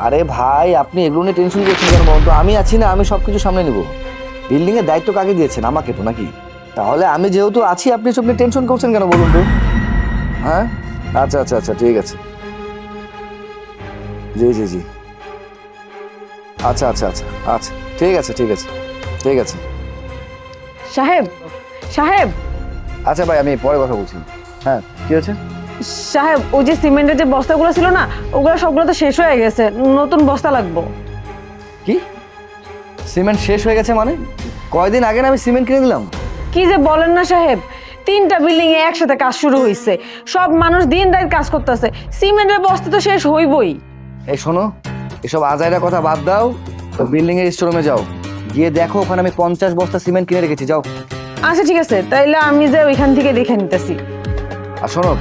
আরে ভাই আপনি এগুলো নিয়ে টেনশন করছেন কেন বলুন তো? আমি আছি না আমি সব কিছু সামনে নেব বিল্ডিংয়ের দায়িত্ব কাকে দিয়েছেন? আমাকে তো নাকি? তাহলে আমি যেহেতু আছি আপনি সব নিয়ে টেনশন করছেন কেন বলুন তো? হ্যাঁ? আচ্ছা আচ্ছা আচ্ছা ঠিক আছে। জি জি জি। আচ্ছা আচ্ছা আচ্ছা আচ্ছা ঠিক আছে ঠিক আছে ঠিক আছে। সাহেব সাহেব। আচ্ছা ভাই আমি পরে কথা বলছি। হ্যাঁ কি হয়েছে? সাহেব ওই যে সিমেন্টের যে বস্তাগুলো ছিল না ওগুলো সবগুলো তো শেষ হয়ে গেছে। নতুন বস্তা লাগবো। কি? সিমেন্ট শেষ হয়ে গেছে মানে? কয়দিন আগে না আমি সিমেন্ট কিনে দিলাম? কি যে বলেন না সাহেব তিনটা বিল্ডিং এ একসাথে কাজ শুরু হয়েছে সব মানুষ দিন রাত কাজ করতেছে। সিমেন্টের বস্তা তো শেষ হইবই। এই শোনো এসব আজাইরা কথা বাদ দাও বিল্ডিং এর স্টোরুমে যাও। গিয়ে দেখো ওখানে আমি পঞ্চাশ বস্তা সিমেন্ট কিনে রেখেছি যাও। আচ্ছা ঠিক আছে। তাইলে আমি যে ওইখান থেকে দেখে নিতেছি। আর শোনো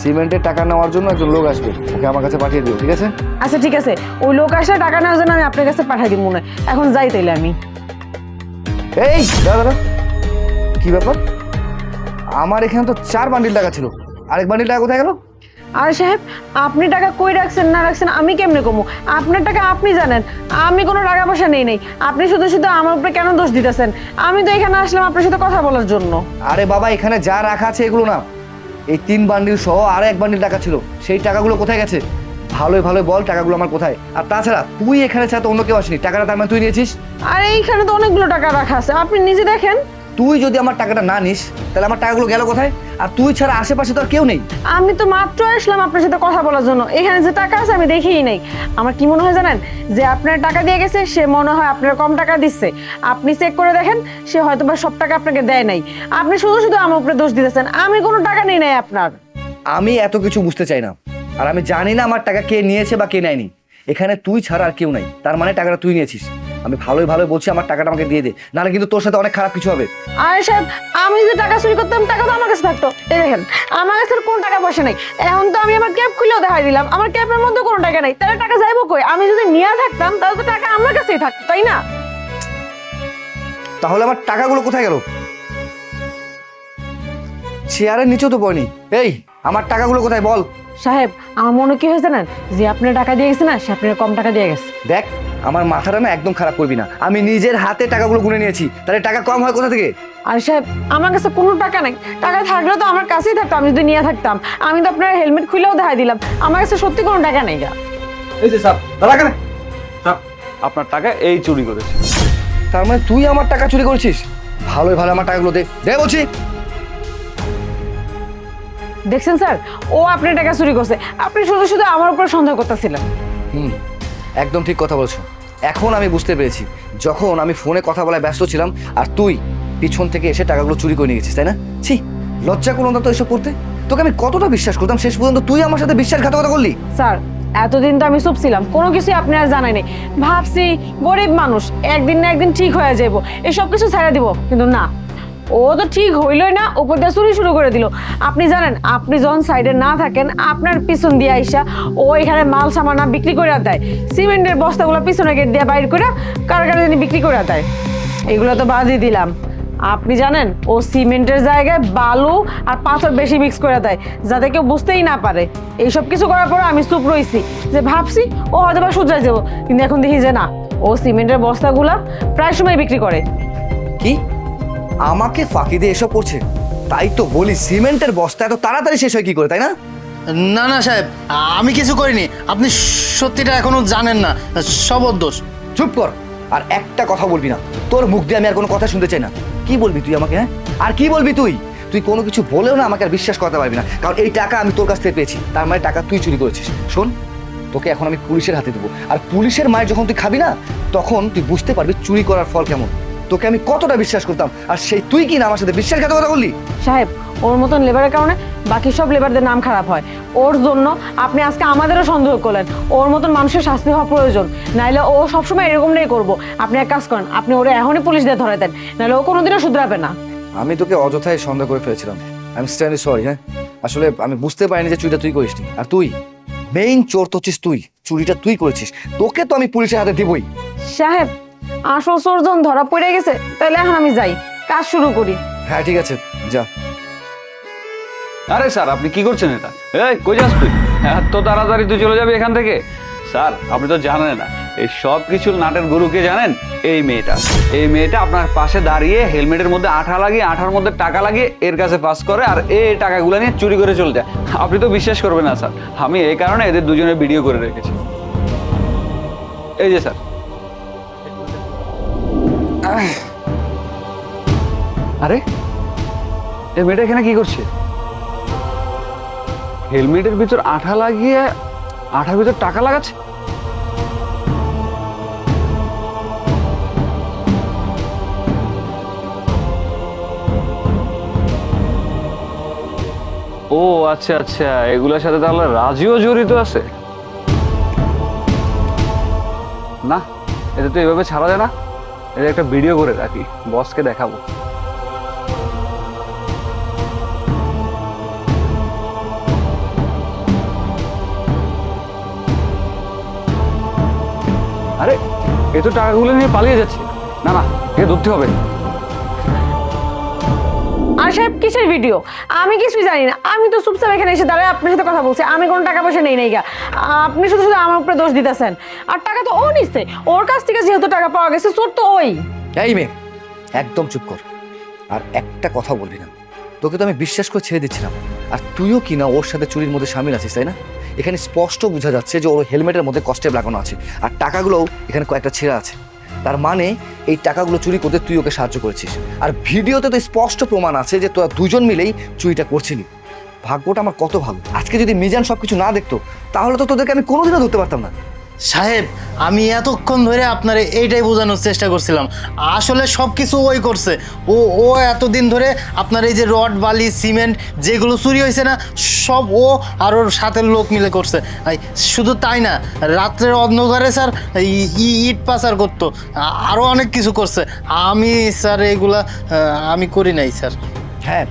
সিমেন্টের টাকা নেওয়ার জন্য একজন লোক আসবে ওকে আমার কাছে পাঠিয়ে দিও ঠিক আছে? আচ্ছা ঠিক আছে। ওই লোক আসলে টাকা নেওয়ার জন্য আমি আপনার কাছে পাঠাই দিব মনে হয়। এখন যাই তাইলে আমি। এই দাদা কি ব্যাপার? আমার এখানে তো চার বান্ডিল টাকা ছিল। আরেক বান্ডিল টাকা কোথায় গেল? আর সাহেব আপনি টাকা কই রাখছেন না রাখছেন আমি কেমনে কমু? আপনার টাকা আপনি জানেন আমি কোনো টাকা পয়সা নেই নেই। আপনি শুধু শুধু আমার উপরে কেন দোষ দিতেছেন? আমি তো এখানে আসলাম আপনার সাথে কথা বলার জন্য। আরে বাবা এখানে যা রাখা আছে এগুলো না। এই তিন বান্ডিল সহ আরও এক বান্ডিল টাকা ছিল। সেই টাকাগুলো কোথায় গেছে? ভালোই ভালোই বল টাকাগুলো আমার কোথায়? আর তাছাড়া তুই এখানে ছাড়া তো অন্য কেউ আসেনি। টাকাটা তার মানে তুই নিয়েছিস? আর এইখানে তো অনেকগুলো টাকা রাখা আছে। আপনি নিজে দেখেন। তুই যদি আমার টাকাটা না নিস তাহলে আমার টাকাগুলো গেল কোথায়? আর তুই ছাড়া আশেপাশে তো আর কেউ নেই। আমি তো মাত্র আসলাম আপনার সাথে কথা বলার জন্য। এখানে যে টাকা আছে আমি দেখিই নাই। আমার কি মনে হয় জানেন? যে আপনার টাকা দিয়ে গেছে সে মনে হয় আপনার কম টাকা দিচ্ছে। আপনি চেক করে দেখেন সে হয়তো বা সব টাকা আপনাকে দেয় নাই। আপনি শুধু শুধু আমার উপরে দোষ দিতেছেন। আমি কোনো টাকা নেই নাই আপনার। আমি এত কিছু বুঝতে চাই না। আর আমি জানি না আমার টাকা কে নিয়েছে বা কে নেয়নি। এখানে তুই ছাড়া আর কেউ নাই। তার মানে টাকাটা তুই নিয়েছিস। আমি ভালোই ভালো বলছি আমার টাকাটা আমাকে দিয়ে দে। নাহলে কিন্তু তোর সাথে অনেক খারাপ কিছু হবে। আরে সাহেব আমি যে টাকা চুরি করতাম টাকা তো আমার কাছে থাকতো। এই দেখেন আমার কাছে কোনো টাকা পয়সা নেই। এখন তো আমি আমার ক্যাব খুলেও দেখাই দিলাম। আমার ক্যাবের মধ্যে কোনো টাকা নেই। তাহলে টাকা যাইবো কই? আমি যদি নিয়ে থাকতাম তাহলে তো টাকা আমার কাছেই থাকতো তাই না? তাহলে আমার টাকাগুলো কোথায় গেল? চেয়ারের নিচেও তো পড়েনি। এই আমার টাকাগুলো কোথায় বল? সাহেব আমার মনে কি হয়েছে না যে আপনার টাকা দিয়ে গেছে না সে আপনার কম টাকা দিয়ে গেছে। দেখ আমার মাথাটা না একদম খারাপ করবি না। আমি নিজের হাতে টাকাগুলো গুনে নিয়েছি। তাহলে টাকা কম হয় কোথা থেকে? আর সাহেব আমার কাছে কোনো টাকা নেই। টাকা থাকলে তো আমার কাছেই থাকতো আমি যদি নিয়ে থাকতাম। আমি তো আপনার হেলমেট খুলেও দেখাই দিলাম। আমার কাছে সত্যি কোনো টাকা নেই গা। এই যে স্যার দাদা কেন স্যার আপনার টাকা এই চুরি করেছে। তার মানে তুই আমার টাকা চুরি করছিস? ভালোই ভালো আমার টাকাগুলো দে। দে বলছি। দেখছেন স্যার ও আপনার টাকা চুরি করছে। আপনি শুধু শুধু আমার উপর সন্দেহ করতেছিলেন। হুম। একদম ঠিক কথা বলছো। এখন আমি বুঝতে পেরেছি, যখন আমি ফোনে কথা বলায় ব্যস্ত ছিলাম, আর তুই পিছন থেকে এসে টাকাগুলো চুরি করে নিয়ে গেছিস, তাই না? ছি, লজ্জা করুন তো এসব করতে। তোকে আমি কতটা বিশ্বাস করতাম, শেষ পর্যন্ত তুই আমার সাথে বিশ্বাসঘাতকতা করলি? স্যার, এতদিন তো আমি চুপ ছিলাম, কোনো কিছুই আপনি আর জানাই নাই। ভাবছি গরিব মানুষ, একদিন না একদিন ঠিক হয়ে যাব এসব কিছু ছেড়ে দিব, কিন্তু না। ও তো ঠিক হইলই না, উপর দিয়ে চুরি শুরু করে দিল। আপনি জানেন, আপনি যখন সাইডে না থাকেন, আপনার পিছন দিয়ে আইসা ও এখানে মাল সামানা বিক্রি করে দেয়। সিমেন্টের বস্তাগুলো পিছনে গেট দিয়ে বাইর করে কার কার বিক্রি করে দেয়। এগুলো তো বাদই দিলাম। আপনি জানেন, ও সিমেন্টের জায়গায় বালু আর পাথর বেশি মিক্স করে দেয়, যাতে কেউ বুঝতেই না পারে। এইসব কিছু করার পরে আমি চুপ রইছি, যে ভাবছি ও হয়তো বা শুধরাই যাব, কিন্তু এখন দেখি যে না, ও সিমেন্টের বস্তাগুলা প্রায় সময় বিক্রি করে। কি? আমাকে ফাঁকি দিয়ে এসব করছে? তাই তো বলি সিমেন্টের বস্তা এত তাড়াতাড়ি শেষ হয় কি করে তাই না? না না সাহেব আমি কিছু করিনি। আপনি সত্যিটা এখনও জানেন না সব দোষ। চুপ কর আর একটা কথা বলবি না। তোর মুখ দিয়ে আমি আর কোনো কথা শুনতে চাই না। কি বলবি তুই আমাকে হ্যাঁ? আর কি বলবি তুই? তুই কোনো কিছু বলেও না আমাকে আর বিশ্বাস করতে পারবি না। কারণ এই টাকা আমি তোর কাছ থেকে পেয়েছি। তার মানে টাকা তুই চুরি করেছিস। শোন তোকে এখন আমি পুলিশের হাতে দেবো। আর পুলিশের মায়ের যখন তুই খাবি না তখন তুই বুঝতে পারবি চুরি করার ফল কেমন। তোকে আমি কতটা বিশ্বাস করতাম? আর সেই তুই কি না আমার সাথে বিশ্বাসঘাতকতা করলি? সাহেব ওর মতন লেবারের কারণে বাকি সব লেবারদের নাম খারাপ হয়। ওর জন্য আপনি আজকে আমাদেরও সন্দেহ করলেন। ওর মতন মানুষের শাস্তি হওয়া প্রয়োজন। নাইলে ও সবসময় এরকমটাই করব। আপনি এক কাজ করেন আপনি ওরা এখনই পুলিশ দিয়ে ধরে দেন। নাহলে ও কোনোদিনও শুধরাবে না। আমি তোকে অযথায় সন্দেহ করে ফেলেছিলাম। আই এম স্ট্যান্ডি সরি হ্যাঁ? আসলে আমি বুঝতে পারিনি যে চুরিটা তুই করিসনি। আর তুই? মেইন চোর তো হচ্ছিস তুই। চুরিটা তুই করেছিস। তোকে তো আমি পুলিশের হাতে দিবই। সাহেব আসল চোরজন ধরা পড়ে গেছে তাহলে এখন আমি যাই। কাজ শুরু করি। হ্যাঁ ঠিক আছে যা। আরে স্যার আপনি কি করছেন এটা? এই কই যাস তুই? এত তাড়াতাড়ি তুই চলে যাবি এখান থেকে? স্যার আপনি তো জানেন না এই সব কিছু নাটের গুরুকে জানেন? এই মেয়েটা এই মেয়েটা আপনার পাশে দাঁড়িয়ে হেলমেটের মধ্যে আঠা লাগিয়ে আঠার মধ্যে টাকা লাগিয়ে এর কাছে পাস করে আর এই টাকাগুলো নিয়ে চুরি করে চলে যায়। আপনি তো বিশ্বাস করবেন না স্যার। আমি এই কারণে এদের দুজনের ভিডিও করে রেখেছি। এই যে স্যার। আরে এই মেয়েটা এখানে কি করছে? হেলমেটের ভিতর আঠা লাগিয়ে আঠার ভিতর টাকা লাগাচ্ছে? ও আচ্ছা আচ্ছা এগুলোর সাথে তাহলে রাজিও জড়িত আছে? না, এটা তো এভাবে ছাড়া যায় না। এটা একটা ভিডিও করে রাখি বসকে দেখাবো। আরে, এ তো টাকাগুলো নিয়ে পালিয়ে যাচ্ছে। না না, এ ধরতে হবে। আর সাহেব, কিসের ভিডিও আমি কিছুই জানি না। আমি তো চুপচাপ এখানে এসে দাঁড়ায় আপনার সাথে কথা বলছি। আমি কোনো টাকা পয়সা নেই নাই গা আপনি শুধু শুধু আমার উপরে দোষ দিতেছেন। আর টাকা তো ও নিচ্ছে। ওর কাছ থেকে যেহেতু টাকা পাওয়া গেছে, চোর তো ওই। এই মেয়ে, একদম চুপ কর। আর একটা কথা বলবি না। তোকে তো আমি বিশ্বাস করে ছেড়ে দিচ্ছিলাম। আর তুইও কি না ওর সাথে চুরির মধ্যে সামিল আছিস, তাই না? এখানে স্পষ্ট বোঝা যাচ্ছে যে ওর হেলমেটের মধ্যে কষ্টেপ লাগানো আছে। আর টাকাগুলোও এখানে কয়েকটা ছেঁড়া আছে। তার মানে এই টাকাগুলো চুরি করতে তুই ওকে সাহায্য করেছিস। আর ভিডিওতে তো স্পষ্ট প্রমাণ আছে যে তোরা দুজন মিলেই চুরিটা করছিলি। ভাগ্যটা আমার কত ভালো। আজকে যদি মিজান সব কিছু না দেখতো, তাহলে তো তোদেরকে আমি কোনোদিনও ধরতে পারতাম না। সাহেব, আমি এতক্ষণ ধরে আপনার এইটাই বোঝানোর চেষ্টা করছিলাম। আসলে সব কিছু ওই করছে। ও ও এতদিন ধরে আপনার এই যে রড, বালি, সিমেন্ট যেগুলো চুরি হয়েছে না, সব ও আর ওর সাথের লোক মিলে করছে। শুধু তাই না, রাত্রের অন্ধকারে স্যার ইট পাচার করতো। আরও অনেক কিছু করছে। আমি স্যার এগুলা আমি করি নাই, স্যার। হ্যাঁ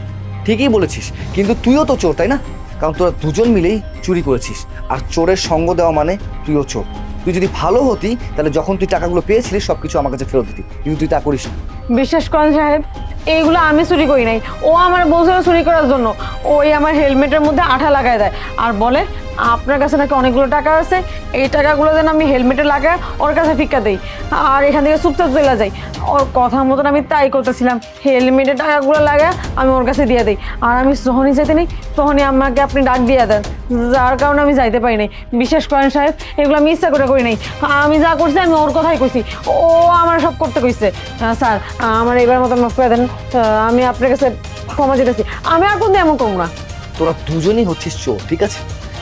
ঠিকই বলেছিস। কিন্তু তুইও তো চোর, তাই না? কারণ তোরা দুজন মিলেই চুরি করেছিস। আর চোরের সঙ্গ দেওয়া মানে তুইও চোর। তুই যদি ভালো হতি, তাহলে যখন তুই টাকাগুলো পেয়েছিলিস সব কিছু আমার কাছে ফেরত দিতি। কিন্তু তুই তা করিস না। বিশ্বাস করেন সাহেব, এইগুলো আমি চুরি করি নাই। ও আমার বলছিল চুরি করার জন্য। ওই আমার হেলমেটের মধ্যে আঠা লাগায় দেয়। আর বলে আপনার কাছে নাকি অনেকগুলো টাকা আছে, এই টাকাগুলো যেন আমি হেলমেটে লাগায় ওর কাছে ফিক্কা দিই, আর এখান থেকে চুপচাপ চলে যাই। ওর কথা মতন আমি তাই করতেছিলাম, হেলমেটে টাকাগুলো লাগায় আমি ওর কাছে দিয়ে দিই। আর আমি যখনই যেতে নিই তখনই আমাকে আপনি ডাক দিয়ে দেন, যার কারণে আমি যাইতে পারি নাই। বিশ্বাস করেন সাহেব, এগুলো আমি ইচ্ছা করে করি নাই। আমি যা করছি আমি ওর কথাই কইছি, ও আমার সব করতে কইছে। স্যার, আমার এবার মতো মাফ করে দেন আমি আপনার কাছে ক্ষমা যেতেছি আমি আর কোনদিন এমন করব না। তোরা দুজনই হচ্ছিস চোর, ঠিক আছে?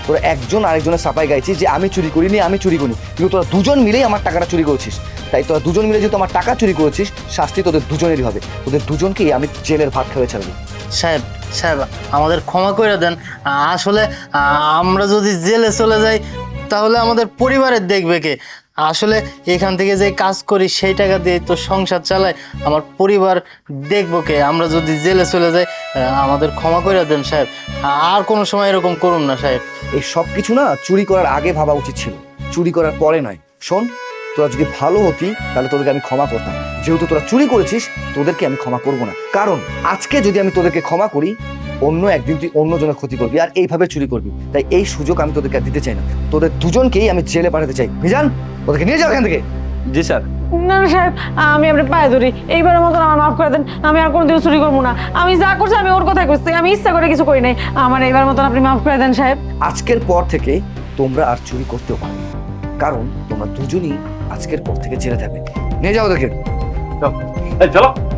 তোরা একজন আরেকজনের সাপাই গাইছিস যে আমি চুরি করিনি, আমি চুরি করি কিন্তু তোরা দুজন মিলেই আমার টাকাটা চুরি করেছিস। তাই তোরা দুজন মিলে যেহেতু আমার টাকা চুরি করেছিস, শাস্তি তোদের দুজনেরই হবে। তোদের দুজনকেই আমি জেলের ভাত খাওয়া ছাড়বো। সাহেব সাহেব, আমাদের ক্ষমা করে দেন। আসলে আমরা যদি জেলে চলে যাই, তাহলে আমাদের পরিবারের দেখবে কে? আসলে এখান থেকে যে কাজ করি সেই টাকা দিয়ে তো সংসার চালায় আমার পরিবার দেখব কে? আমরা যদি জেলে চলে যাই আমাদের ক্ষমা করে দেন সাহেব। আর কোনো সময় এরকম করুন না সাহেব। এই সব কিছু না চুরি করার আগে ভাবা উচিত ছিল। চুরি করার পরে নয়। শোন, তোরা যদি ভালো হতি, তাহলে তোদেরকে আমি ক্ষমা করতাম। যেহেতু তোরা চুরি করেছিস, তোদেরকে আমি ক্ষমা করব না। কারণ আজকে যদি আমি তোদেরকে ক্ষমা করি অন্য একদিন তুই অন্য জনের ক্ষতি করবি আর এইভাবে চুরি করবি। তাই এই সুযোগ আমি তোদেরকে আর দিতে চাই না। তোদের দুজনকেই আমি জেলে পাঠাতে চাই। মিজান ওদেরকে নিয়ে যাও এখান থেকে। জি স্যার। না না সাহেব আমি আপনার পায়ে ধরি। এইবারের মতন আমার মাফ করে দেন। আমি আর কোনোদিন চুরি করব না। আমি যা করছি আমি ওর কথাই করছি। আমি ইচ্ছা করে কিছু করি নাই। আমার এইবার মতন আপনি মাফ করে দেন সাহেব। আজকের পর থেকে তোমরা আর চুরি করতেও পারবে কারণ তোমরা দুজনই আজকের পর থেকে জেলে থাকবে। নিয়ে যাও ওদেরকে। চলো।